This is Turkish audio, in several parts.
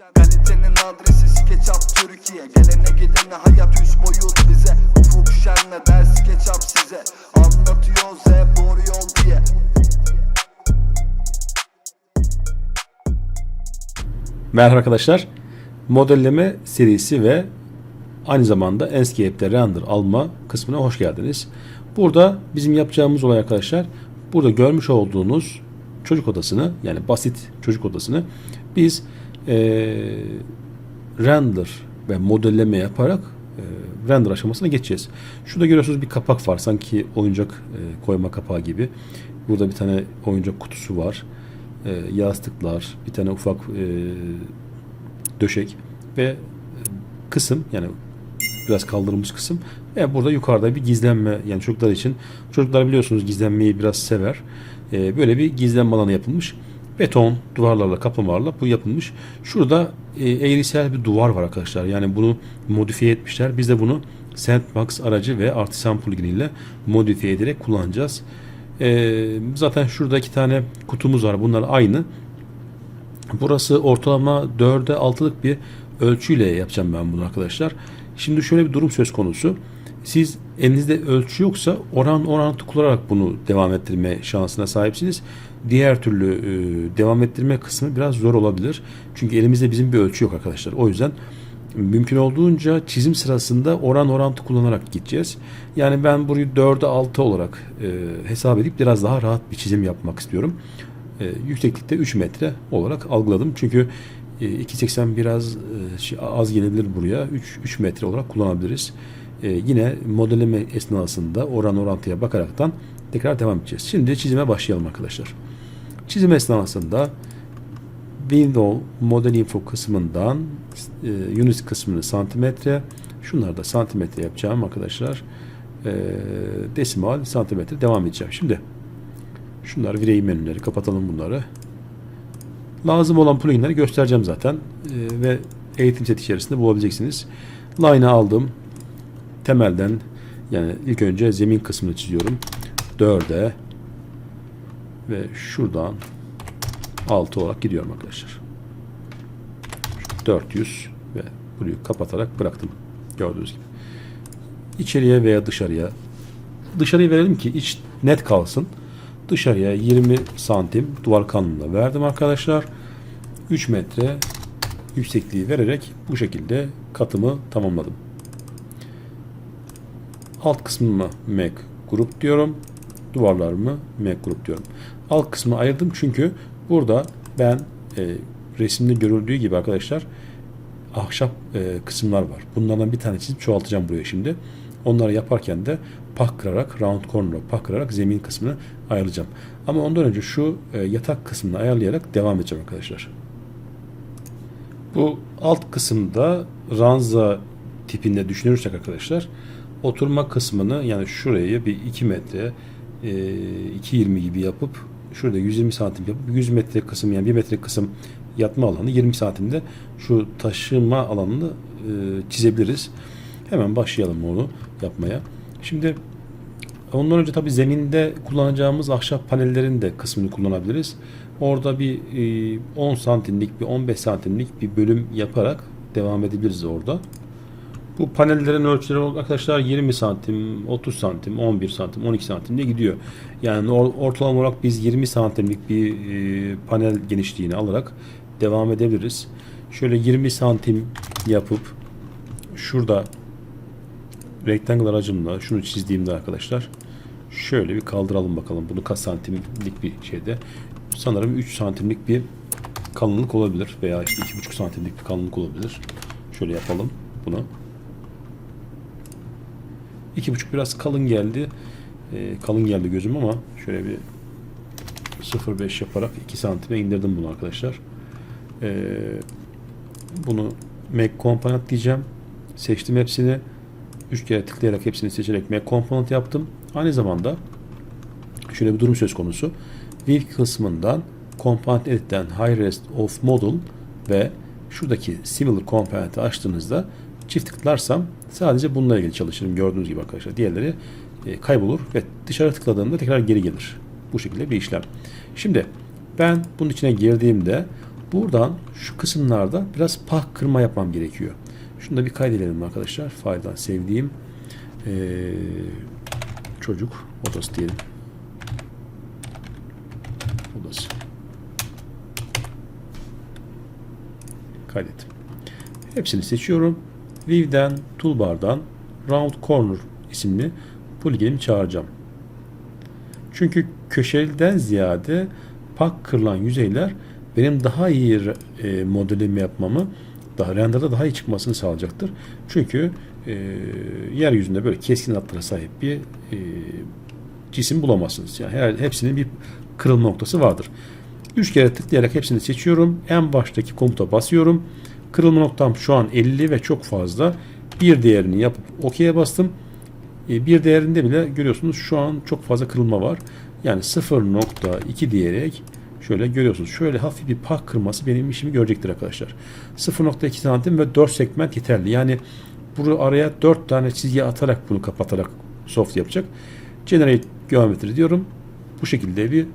Kalitenin adresi SketchUp Türkiye Gelene gidene hayat üst boyut bize Ufuk şenle der SketchUp size Anlatıyoruz hep doğru yol diye Merhaba arkadaşlar. Modelleme serisi ve aynı zamanda Enscape'de render alma kısmına hoş geldiniz. Burada bizim yapacağımız olay arkadaşlar, burada görmüş olduğunuz çocuk odasını yani basit çocuk odasını biz eee, render ve modelleme yaparak eee, render aşamasına geçeceğiz. Şurada görüyorsunuz bir kapak var sanki oyuncak eee, koyma kapağı gibi. Burada bir tane oyuncak kutusu var. Eee, yastıklar, bir tane ufak eee, döşek ve e, kısım yani biraz kaldırılmış kısım ve burada yukarıda bir gizlenme yani çocuklar için çocuklar biliyorsunuz gizlenmeyi biraz sever. Ee, böyle bir gizlenme alanı yapılmış. Beton duvarlarla kaplamalarla bu yapılmış. Şurada e, eğrisel bir duvar var arkadaşlar. Yani bunu modifiye etmişler. Biz de bunu Sandbox aracı ve Artisan plugin ile modifiye ederek kullanacağız. Ee, zaten şurada iki tane kutumuz var. Bunlar aynı. Burası ortalama 4'e 6'lık bir ölçüyle yapacağım ben bunu arkadaşlar. Şimdi şöyle bir durum söz konusu. Siz elinizde ölçü yoksa oran orantı kullanarak bunu devam ettirme şansına sahipsiniz. Diğer türlü e, devam ettirme kısmı biraz zor olabilir. Çünkü elimizde bizim bir ölçü yok arkadaşlar. O yüzden mümkün olduğunca çizim sırasında oran orantı kullanarak gideceğiz. Yani ben burayı 4'e 6 olarak e, hesap edip biraz daha rahat bir çizim yapmak istiyorum e, yükseklikte 3 metre olarak algıladım. Çünkü e, 2.80 biraz e, şey, az gelebilir buraya. 3, 3 metre olarak kullanabiliriz. E, yine modelleme esnasında oran orantıya bakaraktan tekrar devam edeceğiz. Şimdi çizime başlayalım arkadaşlar. Çizim esnasında Window Model Info kısmından e, unit kısmını santimetre şunları da santimetre yapacağım arkadaşlar. E, desimal santimetre devam edeceğim. Şimdi Şunlar virey menüleri kapatalım bunları. Lazım olan pluginleri göstereceğim zaten. Ee, ve eğitim set içerisinde bulabileceksiniz. Line'ı aldım. Temelden yani ilk önce zemin kısmını çiziyorum. 4'e ve şuradan 6 olarak gidiyorum arkadaşlar. 400 ve burayı kapatarak bıraktım. Gördüğünüz gibi. İçeriye veya dışarıya dışarıya verelim ki iç net kalsın. Dışarıya 20 santim duvar kalınlığında verdim arkadaşlar. 3 metre yüksekliği vererek bu şekilde katımı tamamladım. Alt kısmımı Mac grup diyorum. Duvarlarımı Mac grup diyorum. Alt kısmı ayırdım çünkü burada ben e, resimde görüldüğü gibi arkadaşlar ahşap e, kısımlar var. Bunlardan bir tane çizip çoğaltacağım buraya şimdi. Onları yaparken de pah kırarak, round corner'la pah kırarak zemin kısmını ayarlayacağım. Ama ondan önce şu e, yatak kısmını ayarlayarak devam edeceğim arkadaşlar. Bu alt kısımda ranza tipinde düşünürsek arkadaşlar oturma kısmını yani şurayı bir 2 metre 2.20 gibi yapıp şurada 120 santim yapıp 100 metre kısım yani 1 metre kısım yatma alanı 20 santimde şu taşıma alanını e, çizebiliriz. Hemen başlayalım onu yapmaya. Şimdi ondan önce tabii zeminde kullanacağımız ahşap panellerin de kısmını kullanabiliriz. Orada bir e, 10 santimlik bir 15 santimlik bir bölüm yaparak devam edebiliriz orada. Bu panellerin ölçüleri arkadaşlar 20 santim, 30 santim, 11 santim, 12 santim diye gidiyor. Yani or- ortalama olarak biz 20 santimlik bir e, panel genişliğini alarak devam edebiliriz. Şöyle 20 santim yapıp şurada rectangle aracımla şunu çizdiğimde arkadaşlar şöyle bir kaldıralım bakalım bunu kaç santimlik bir şeyde sanırım 3 santimlik bir kalınlık olabilir veya işte 2,5 santimlik bir kalınlık olabilir. Şöyle yapalım bunu. 2,5 biraz kalın geldi. Ee, kalın geldi gözüm ama şöyle bir 0,5 yaparak 2 santime indirdim bunu arkadaşlar. Ee, bunu Make Component diyeceğim. Seçtim hepsini. 3 kere tıklayarak hepsini seçerek Make Component yaptım. Aynı zamanda şöyle bir durum söz konusu. View kısmından Component Edit'ten High Rest of Model ve şuradaki Similar Component'i açtığınızda çift tıklarsam sadece bununla ilgili çalışırım. Gördüğünüz gibi arkadaşlar. Diğerleri e, kaybolur ve dışarı tıkladığımda tekrar geri gelir. Bu şekilde bir işlem. Şimdi ben bunun içine girdiğimde Buradan şu kısımlarda biraz pah kırma yapmam gerekiyor. Şunu da bir kaydedelim arkadaşlar. Failden sevdiğim eee, çocuk odası diyelim. Odası. Kaydet. Hepsini seçiyorum. View'den, Toolbar'dan Round Corner isimli pluginimi çağıracağım. Çünkü köşeliden ziyade pak kırılan yüzeyler benim daha iyi e, modelimi yapmamı, daha renderda daha iyi çıkmasını sağlayacaktır. Çünkü e, yeryüzünde böyle keskin hatlara sahip bir e, cisim bulamazsınız. Yani her, hepsinin bir kırılma noktası vardır. Üç kere tıklayarak hepsini seçiyorum. En baştaki komuta basıyorum. Kırılma noktam şu an 50 ve çok fazla. Bir değerini yapıp OK'ye bastım. E, bir değerinde bile görüyorsunuz şu an çok fazla kırılma var. Yani 0.2 diyerek şöyle görüyorsunuz. Şöyle hafif bir pah kırması benim işimi görecektir arkadaşlar. 0.2 santim ve 4 segment yeterli. Yani bunu araya 4 tane çizgi atarak bunu kapatarak soft yapacak. Generate geometri diyorum. Bu şekilde bir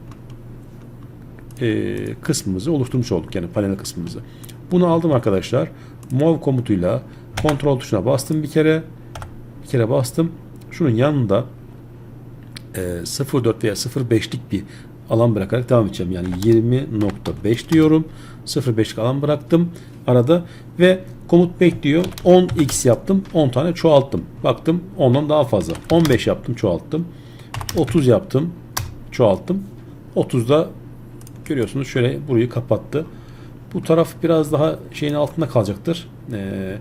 e, kısmımızı oluşturmuş olduk. Yani panel kısmımızı. Bunu aldım arkadaşlar. Move komutuyla kontrol tuşuna bastım bir kere. Bir kere bastım. Şunun yanında e, 0.4 veya 0.5'lik bir alan bırakarak devam edeceğim. Yani 20.5 diyorum. 0.5'lik alan bıraktım arada ve komut bekliyor. 10x yaptım. 10 tane çoğalttım. Baktım 10'dan daha fazla. 15 yaptım çoğalttım. 30 yaptım çoğalttım. 30'da görüyorsunuz şöyle burayı kapattı. Bu taraf biraz daha şeyin altında kalacaktır. Ee,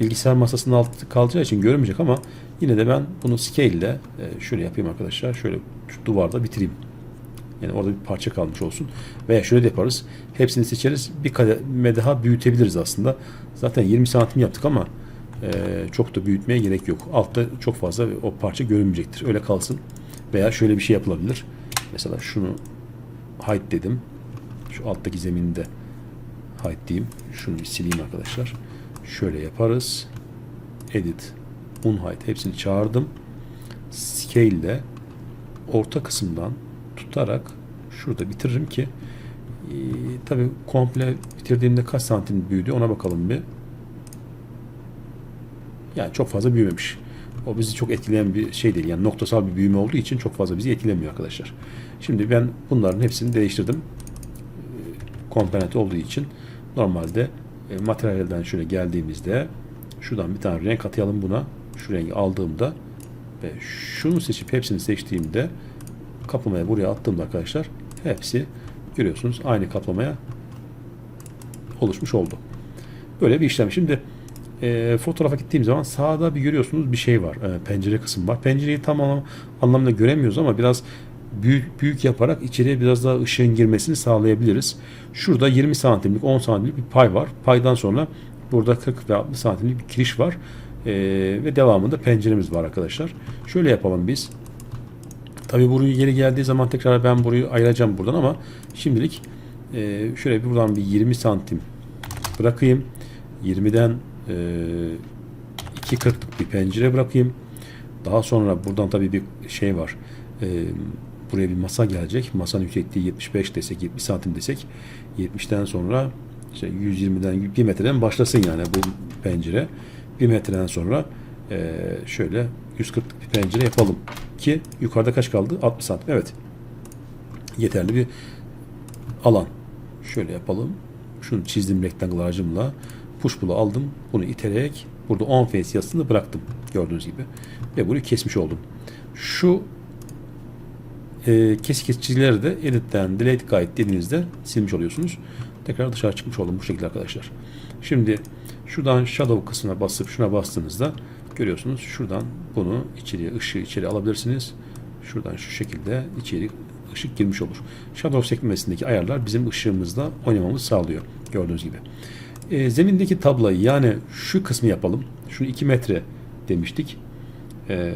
bilgisayar masasının altında kalacağı için görünmeyecek ama yine de ben bunu scale ile e, şöyle yapayım arkadaşlar. Şöyle duvarda bitireyim. Yani orada bir parça kalmış olsun. Veya şöyle de yaparız. Hepsini seçeriz. Bir kademe daha büyütebiliriz aslında. Zaten 20 santim yaptık ama e, çok da büyütmeye gerek yok. Altta çok fazla o parça görünmeyecektir. Öyle kalsın. Veya şöyle bir şey yapılabilir. Mesela şunu height dedim. Şu alttaki zeminde height diyeyim. Şunu bir sileyim arkadaşlar. Şöyle yaparız. Edit. Unheight. Hepsini çağırdım. Scale ile orta kısımdan tutarak şurada bitiririm ki e, tabi komple bitirdiğimde kaç santim büyüdü ona bakalım bir. Yani çok fazla büyümemiş. O bizi çok etkileyen bir şey değil. Yani noktasal bir büyüme olduğu için çok fazla bizi etkilemiyor arkadaşlar. Şimdi ben bunların hepsini değiştirdim. E, Komponent olduğu için normalde e, materyalden şöyle geldiğimizde şuradan bir tane renk atayalım buna. Şu rengi aldığımda ve şunu seçip hepsini seçtiğimde kaplamaya buraya attığımda arkadaşlar hepsi görüyorsunuz aynı kaplamaya oluşmuş oldu. Böyle bir işlem. Şimdi e, fotoğrafa gittiğim zaman sağda bir görüyorsunuz bir şey var. E, pencere kısmı var. Pencereyi tam anlam- anlamda göremiyoruz ama biraz büyük büyük yaparak içeriye biraz daha ışığın girmesini sağlayabiliriz. Şurada 20 santimlik 10 santimlik bir pay var. Paydan sonra burada 40 ve 60 santimlik bir kiriş var. E, ve devamında penceremiz var arkadaşlar. Şöyle yapalım biz. Tabi burayı geri geldiği zaman tekrar ben burayı ayıracağım buradan ama şimdilik e, şöyle bir buradan bir 20 santim bırakayım. 20'den e, 2.40'lık bir pencere bırakayım. Daha sonra buradan tabi bir şey var. E, buraya bir masa gelecek. Masanın yüksekliği 75 desek, 70 santim desek 70'ten sonra işte 120'den 1 metreden başlasın yani bu pencere. 1 metreden sonra e, şöyle 140'lık bir pencere yapalım ki yukarıda kaç kaldı? 60 santim. Evet. Yeterli bir alan. Şöyle yapalım. Şunu çizdim rectangle aracımla. Push pull'u aldım. Bunu iterek burada on face yazısını bıraktım. Gördüğünüz gibi. Ve bunu kesmiş oldum. Şu e, kesik çizgileri de edit'ten delete guide dediğinizde silmiş oluyorsunuz. Tekrar dışarı çıkmış oldum bu şekilde arkadaşlar. Şimdi şuradan shadow kısmına basıp şuna bastığınızda görüyorsunuz. Şuradan bunu içeriye ışığı içeri alabilirsiniz. Şuradan şu şekilde içeri ışık girmiş olur. Shadow sekmesindeki ayarlar bizim ışığımızda oynamamızı sağlıyor. Gördüğünüz gibi. E, zemindeki tablayı yani şu kısmı yapalım. Şunu 2 metre demiştik. E,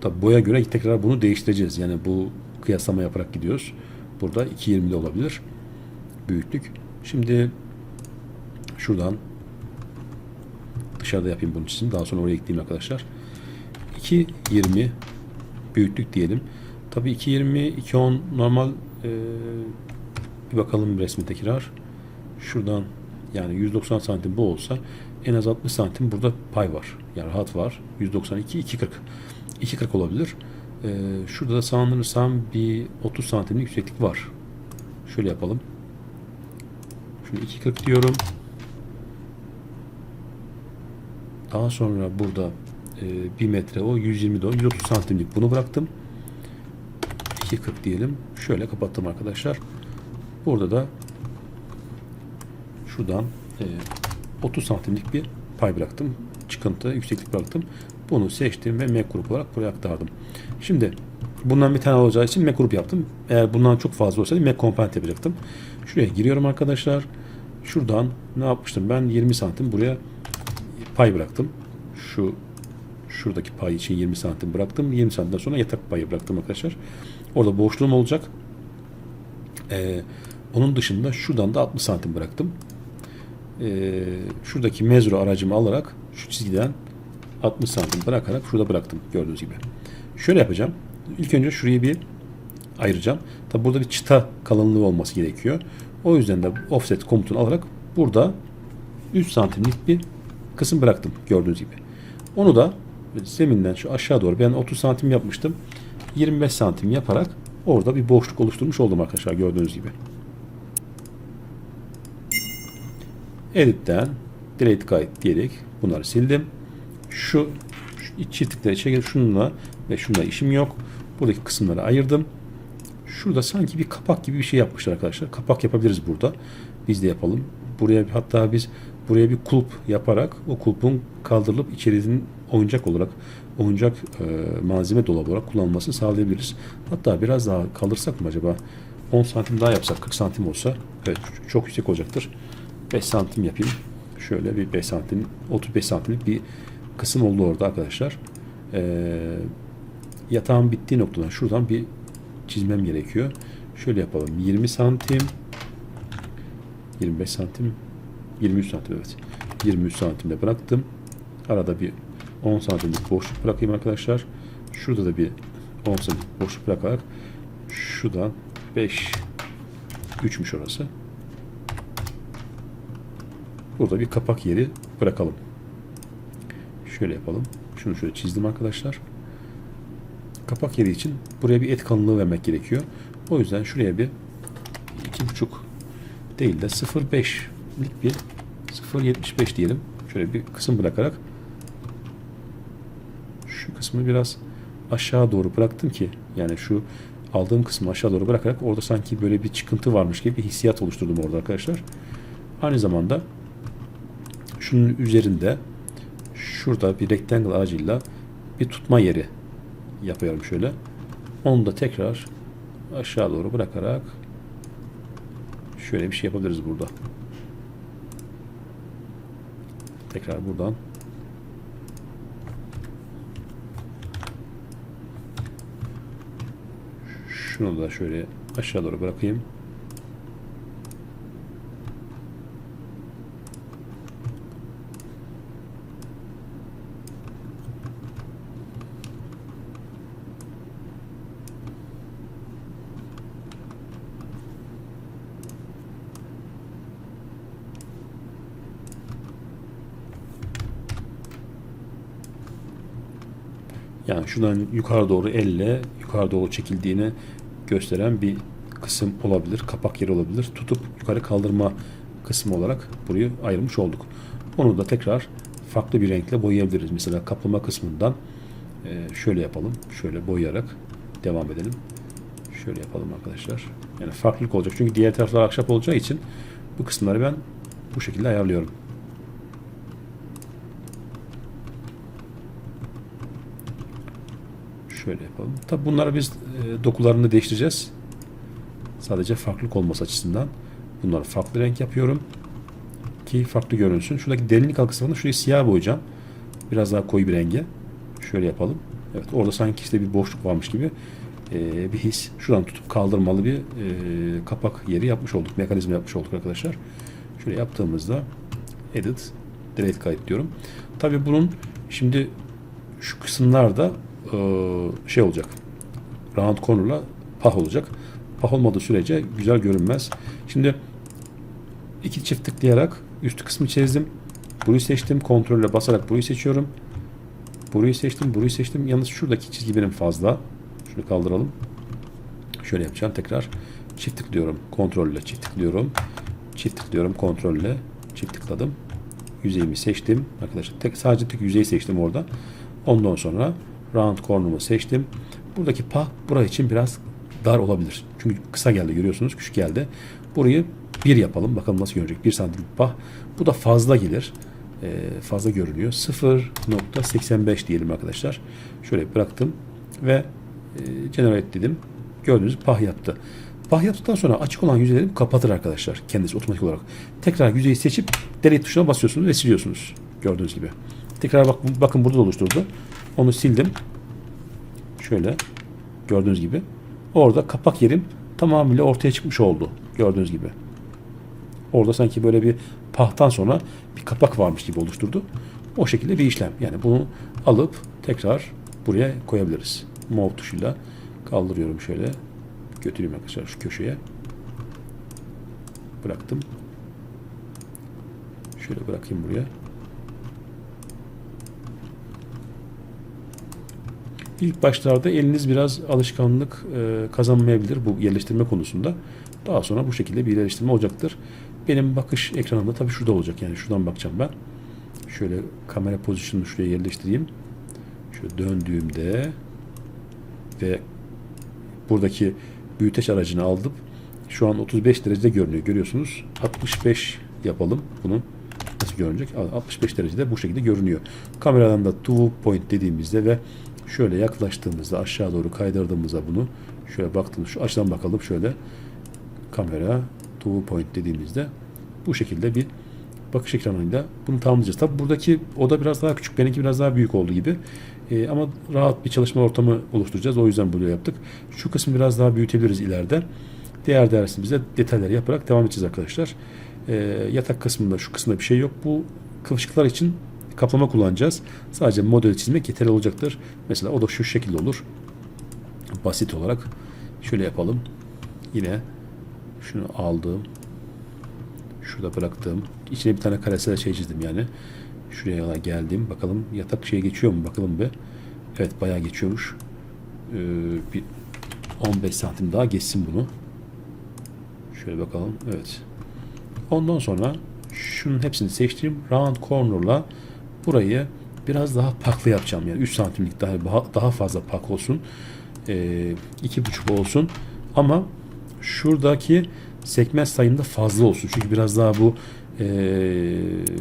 tabi boya göre tekrar bunu değiştireceğiz. Yani bu kıyaslama yaparak gidiyoruz. Burada 2.20'de olabilir. Büyüklük. Şimdi şuradan dışarıda yapayım bunu çizim. Daha sonra oraya ekleyeyim arkadaşlar. 2.20 büyüklük diyelim. Tabii 2.20, 2.10 normal e, Bir bakalım resmi tekrar. Şuradan yani 190 santim bu olsa en az 60 santim burada pay var. Yani rahat var. 192 240. 240 olabilir. Ee, şurada da sanırsam bir 30 santimlik yükseklik var. Şöyle yapalım. Şunu 240 diyorum. Daha sonra burada e, 1 metre o 120 de o 130 santimlik bunu bıraktım. 2.40 diyelim. Şöyle kapattım arkadaşlar. Burada da şuradan e, 30 santimlik bir pay bıraktım. Çıkıntı, yükseklik bıraktım. Bunu seçtim ve Mac grup olarak buraya aktardım. Şimdi bundan bir tane olacağı için Mac grup yaptım. Eğer bundan çok fazla olsaydı Mac component yapacaktım. Şuraya giriyorum arkadaşlar. Şuradan ne yapmıştım? Ben 20 santim buraya pay bıraktım. Şu şuradaki pay için 20 santim bıraktım. 20 santimden sonra yatak payı bıraktım arkadaşlar. Orada boşluğum olacak. Ee, onun dışında şuradan da 60 santim bıraktım. Ee, şuradaki mezro aracımı alarak şu çizgiden 60 santim bırakarak şurada bıraktım gördüğünüz gibi. Şöyle yapacağım. İlk önce şurayı bir ayıracağım. Tabi burada bir çıta kalınlığı olması gerekiyor. O yüzden de offset komutunu alarak burada 3 santimlik bir kısım bıraktım gördüğünüz gibi. Onu da zeminden şu aşağı doğru ben 30 santim yapmıştım. 25 santim yaparak orada bir boşluk oluşturmuş oldum arkadaşlar gördüğünüz gibi. Edit'ten Delete Guide diyerek bunları sildim. Şu, şu çiftlikleri çekip şununla ve şununla işim yok. Buradaki kısımları ayırdım. Şurada sanki bir kapak gibi bir şey yapmışlar arkadaşlar. Kapak yapabiliriz burada. Biz de yapalım. Buraya bir- hatta biz buraya bir kulp yaparak o kulpun kaldırılıp içerinin oyuncak olarak oyuncak e, malzeme dolabı olarak kullanılmasını sağlayabiliriz. Hatta biraz daha kaldırsak mı acaba? 10 santim daha yapsak 40 santim olsa evet, çok yüksek olacaktır. 5 santim yapayım. Şöyle bir 5 santim 35 santimlik bir kısım oldu orada arkadaşlar. Ee, yatağın bittiği noktadan şuradan bir çizmem gerekiyor. Şöyle yapalım. 20 santim 25 santim 23 santim evet. 23 santimde bıraktım. Arada bir 10 santimlik boşluk bırakayım arkadaşlar. Şurada da bir 10 santimlik boşluk bırakarak şuradan 5 3'müş orası. Burada bir kapak yeri bırakalım. Şöyle yapalım. Şunu şöyle çizdim arkadaşlar. Kapak yeri için buraya bir et kalınlığı vermek gerekiyor. O yüzden şuraya bir iki buçuk değil de 0.5'lik bir 0.75 diyelim. Şöyle bir kısım bırakarak şu kısmı biraz aşağı doğru bıraktım ki yani şu aldığım kısmı aşağı doğru bırakarak orada sanki böyle bir çıkıntı varmış gibi bir hissiyat oluşturdum orada arkadaşlar. Aynı zamanda şunun üzerinde şurada bir rectangle ağacıyla bir tutma yeri yapıyorum şöyle. Onu da tekrar aşağı doğru bırakarak şöyle bir şey yapabiliriz burada. Tekrar buradan şunu da şöyle aşağı doğru bırakayım. Yani şuradan yukarı doğru elle yukarı doğru çekildiğini gösteren bir kısım olabilir. Kapak yeri olabilir. Tutup yukarı kaldırma kısmı olarak burayı ayırmış olduk. Onu da tekrar farklı bir renkle boyayabiliriz. Mesela kaplama kısmından e, şöyle yapalım. Şöyle boyayarak devam edelim. Şöyle yapalım arkadaşlar. Yani farklılık olacak. Çünkü diğer taraflar ahşap olacağı için bu kısımları ben bu şekilde ayarlıyorum. Şöyle yapalım. Tabi bunları biz e, dokularını değiştireceğiz. Sadece farklılık olması açısından. Bunları farklı renk yapıyorum. Ki farklı görünsün. Şuradaki derinlik halkasını şurayı siyah boyayacağım. Biraz daha koyu bir renge. Şöyle yapalım. Evet orada sanki işte bir boşluk varmış gibi e, bir his. Şuradan tutup kaldırmalı bir e, kapak yeri yapmış olduk. Mekanizma yapmış olduk arkadaşlar. Şöyle yaptığımızda edit delete kayıt diyorum. Tabi bunun şimdi şu kısımlarda e, şey olacak. Round corner'la pah olacak. pah olmadığı sürece güzel görünmez. Şimdi iki çift tıklayarak üst kısmı çizdim. Burayı seçtim. Kontrolle basarak burayı seçiyorum. Burayı seçtim. Burayı seçtim. Yalnız şuradaki çizgi benim fazla. Şunu kaldıralım. Şöyle yapacağım tekrar. Çift tıklıyorum. Kontrolle çift tıklıyorum. Çift tıklıyorum. Kontrolle çift tıkladım. Yüzeyimi seçtim. Arkadaşlar tek sadece tek yüzeyi seçtim orada. Ondan sonra round corner'ımı seçtim. Buradaki pah burası için biraz dar olabilir. Çünkü kısa geldi görüyorsunuz. Küçük geldi. Burayı bir yapalım. Bakalım nasıl görecek. Bir santim pah. Bu da fazla gelir. Ee, fazla görünüyor. 0.85 diyelim arkadaşlar. Şöyle bıraktım ve e, generate dedim. Gördüğünüz pah yaptı. Pah yaptıktan sonra açık olan yüzeyleri kapatır arkadaşlar. Kendisi otomatik olarak. Tekrar yüzeyi seçip delete tuşuna basıyorsunuz ve siliyorsunuz. Gördüğünüz gibi. Tekrar bak, bakın burada da oluşturdu. Onu sildim. Şöyle gördüğünüz gibi. Orada kapak yerim tamamıyla ortaya çıkmış oldu. Gördüğünüz gibi. Orada sanki böyle bir pahtan sonra bir kapak varmış gibi oluşturdu. O şekilde bir işlem. Yani bunu alıp tekrar buraya koyabiliriz. Move tuşuyla kaldırıyorum şöyle. Götüreyim arkadaşlar şu köşeye. Bıraktım. Şöyle bırakayım buraya. İlk başlarda eliniz biraz alışkanlık e, kazanmayabilir bu yerleştirme konusunda. Daha sonra bu şekilde bir yerleştirme olacaktır. Benim bakış ekranımda tabii şurada olacak. Yani şuradan bakacağım ben. Şöyle kamera pozisyonunu şuraya yerleştireyim. Şöyle döndüğümde ve buradaki büyüteç aracını aldım. Şu an 35 derecede görünüyor. Görüyorsunuz. 65 yapalım bunu. Nasıl görünecek? 65 derecede bu şekilde görünüyor. Kameradan da two point dediğimizde ve şöyle yaklaştığımızda aşağı doğru kaydırdığımızda bunu şöyle baktığımız şu açıdan bakalım şöyle kamera two point dediğimizde bu şekilde bir bakış ekranıyla bunu tamamlayacağız. Tabi buradaki oda biraz daha küçük, benimki biraz daha büyük oldu gibi. Ee, ama rahat bir çalışma ortamı oluşturacağız. O yüzden bunu yaptık. Şu kısmı biraz daha büyütebiliriz ileride. Diğer dersimizde detayları yaparak devam edeceğiz arkadaşlar. Ee, yatak kısmında şu kısımda bir şey yok. Bu kıvırcıklar için kaplama kullanacağız. Sadece model çizmek yeterli olacaktır. Mesela o da şu şekilde olur. Basit olarak şöyle yapalım. Yine şunu aldım. Şurada bıraktım. İçine bir tane karesel şey çizdim yani. Şuraya geldim. Bakalım yatak şeye geçiyor mu? Bakalım bir. Evet bayağı geçiyormuş. Ee, bir 15 santim daha geçsin bunu. Şöyle bakalım. Evet. Ondan sonra şunun hepsini seçtim. Round corner'la burayı biraz daha paklı yapacağım. Yani 3 santimlik daha daha fazla pak olsun. Ee, iki buçuk olsun. Ama şuradaki segment sayımda fazla olsun. Çünkü biraz daha bu e,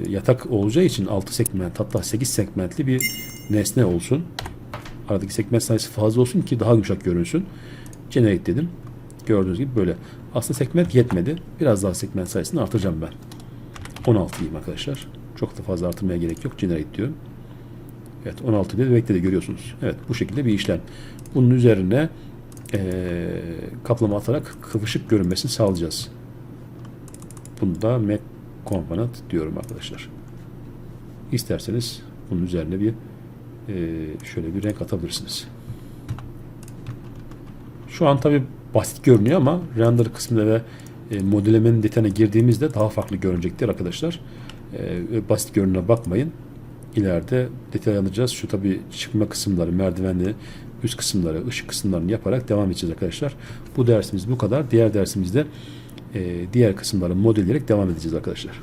yatak olacağı için 6 segment hatta 8 segmentli bir nesne olsun. Aradaki segment sayısı fazla olsun ki daha yumuşak görünsün. Generate dedim. Gördüğünüz gibi böyle. Aslında segment yetmedi. Biraz daha segment sayısını artıracağım ben. 16 diyeyim arkadaşlar. Çok da fazla artırmaya gerek yok. Generate diyorum. Evet 16 dedi bekledi görüyorsunuz. Evet bu şekilde bir işlem. Bunun üzerine ee, kaplama atarak kıvışık görünmesini sağlayacağız. Bunu da Mac Component diyorum arkadaşlar. İsterseniz bunun üzerine bir e, şöyle bir renk atabilirsiniz. Şu an tabi basit görünüyor ama render kısmında ve e, modellemenin detayına girdiğimizde daha farklı görünecektir arkadaşlar. E, basit görününe bakmayın. İleride detaylandıracağız. Şu tabi çıkma kısımları, merdivenli üst kısımları, ışık kısımlarını yaparak devam edeceğiz arkadaşlar. Bu dersimiz bu kadar. Diğer dersimizde e, diğer kısımları modelleyerek devam edeceğiz arkadaşlar.